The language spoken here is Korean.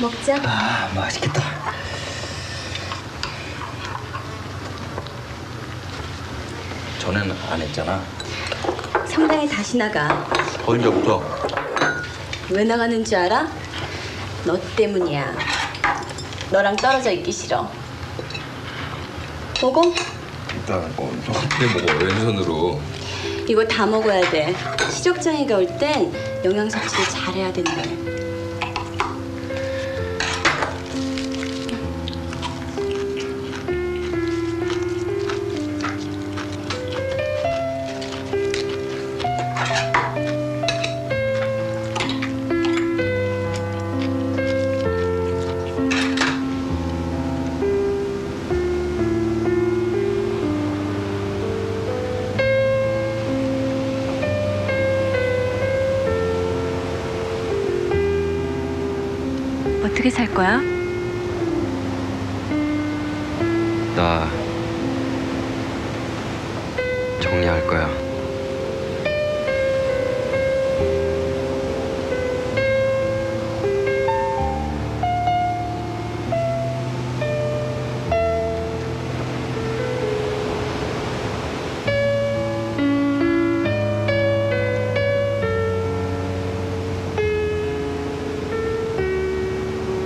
먹자. 아 맛있겠다. 전에는 안 했잖아. 성당에 다시 나가. 언제부터? 왜 나가는 줄 알아? 너 때문이야. 너랑 떨어져 있기 싫어. 먹어? 일단 어, 어떻게 먹어? 왼손으로. 이거 다 먹어야 돼. 시적장애가 올 땐 영양 섭취를 잘해야 된대. 어떻게 살 거야? 나 정리할 거야.